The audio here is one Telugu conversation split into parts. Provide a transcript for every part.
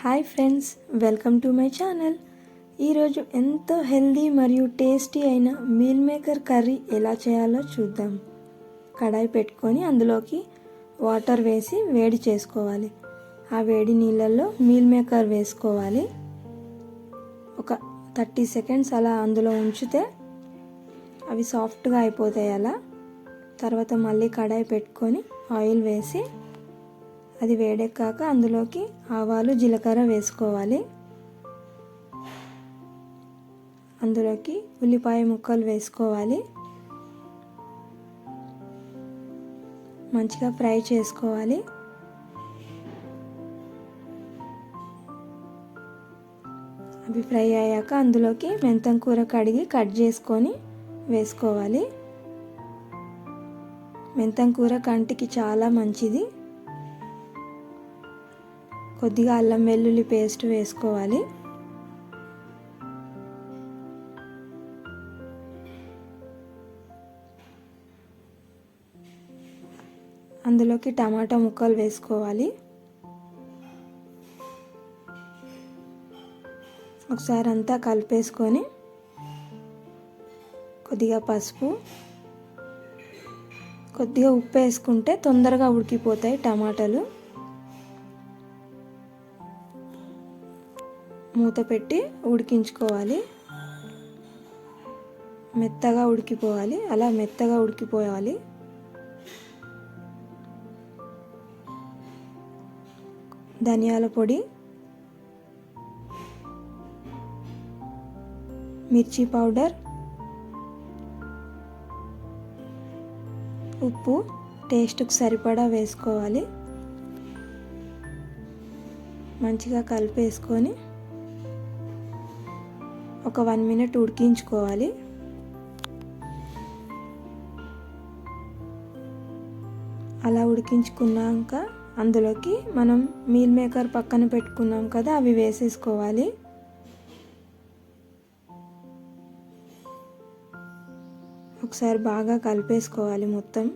Hi friends welcome to my channel. ఈరోజు ఎంతో హెల్దీ మరియు టేస్టీ అయిన మీల్ మేకర్ కర్రీ ఎలా చేయాలో చూద్దాం. కడాయి పెట్టుకొని అందులోకి వాటర్ వేసి వేడి చేసుకోవాలి. ఆ వేడి నీళ్ళల్లో మీల్ మేకర్ వేసుకోవాలి. ఒక థర్టీ సెకండ్స్ అలా అందులో ఉంచితే అవి సాఫ్ట్గా అయిపోతాయి అలా. తర్వాత మళ్ళీ కడాయి పెట్టుకొని ఆయిల్ వేసి అది వేడెక్కాక అందులోకి ఆవాలు జీలకర్ర వేసుకోవాలి. అందులోకి ఉల్లిపాయ ముక్కలు వేసుకోవాలి. మంచిగా ఫ్రై చేసుకోవాలి. అవి ఫ్రై అయ్యాక అందులోకి మెంతం కూర కడిగి కట్ చేసుకొని వేసుకోవాలి. మెంతం కూర కంటికి చాలా మంచిది. కొద్దిగా అల్లం వెల్లుల్లి పేస్ట్ వేసుకోవాలి. అందులోకి టమాటా ముక్కలు వేసుకోవాలి. ఒకసారి అంతా కలిపేసుకొని కొద్దిగా పసుపు కొద్దిగా ఉప్పు వేసుకుంటే తొందరగా ఉడికిపోతాయి టమాటాలు. మూత పెట్టి ఉడికించుకోవాలి. మెత్తగా ఉడికిపోవాలి. అలా మెత్తగా ఉడికిపోవాలి. ధనియాల పొడి మిర్చి పౌడర్ ఉప్పు టేస్ట్కి సరిపడా వేసుకోవాలి. మంచిగా కలిపేసుకొని ఒక వన్ మినిట్ ఉడికించుకోవాలి. అలా ఉడికించుకున్నాక అందులోకి మనం మీల్ మేకర్ పక్కన పెట్టుకున్నాం కదా అవి వేసేసుకోవాలి. ఒకసారి బాగా కలిపేసుకోవాలి మొత్తం.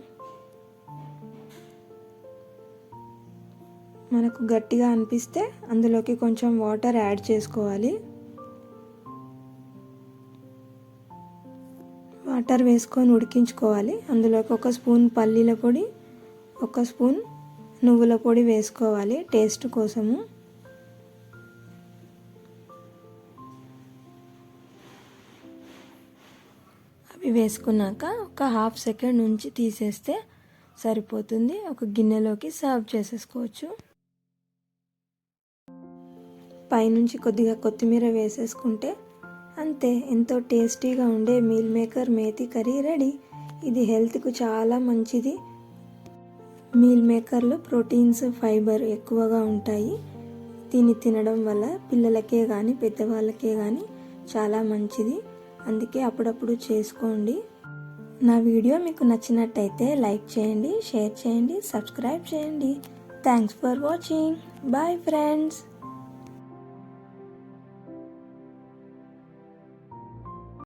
మనకు గట్టిగా అనిపిస్తే అందులోకి కొంచెం వాటర్ యాడ్ చేసుకోవాలి. వాటర్ వేసుకొని ఉడికించుకోవాలి. అందులోకి ఒక స్పూన్ పల్లీల పొడి ఒక స్పూన్ నువ్వుల పొడి వేసుకోవాలి టేస్ట్ కోసము. అవి వేసుకున్నాక ఒక హాఫ్ సెకండ్ నుంచి తీసేస్తే సరిపోతుంది. ఒక గిన్నెలోకి సర్వ్ చేసేసుకోవచ్చు. పైనుంచి కొద్దిగా కొత్తిమీర వేసేసుకుంటే అంతే ఎంతో టేస్టీగా ఉండే meal maker methi curry ready. ఇది హెల్త్కు చాలా మంచిది. మీల్ మేకర్లో ప్రోటీన్స్ ఫైబర్ ఎక్కువగా ఉంటాయి. దీన్ని తినడం వల్ల పిల్లలకే కానీ పెద్దవాళ్ళకే కానీ చాలా మంచిది. అందుకే అప్పుడప్పుడు చేసుకోండి. నా వీడియో మీకు నచ్చినట్టయితే లైక్ చేయండి షేర్ చేయండి సబ్స్క్రైబ్ చేయండి. Thanks for watching. Bye friends.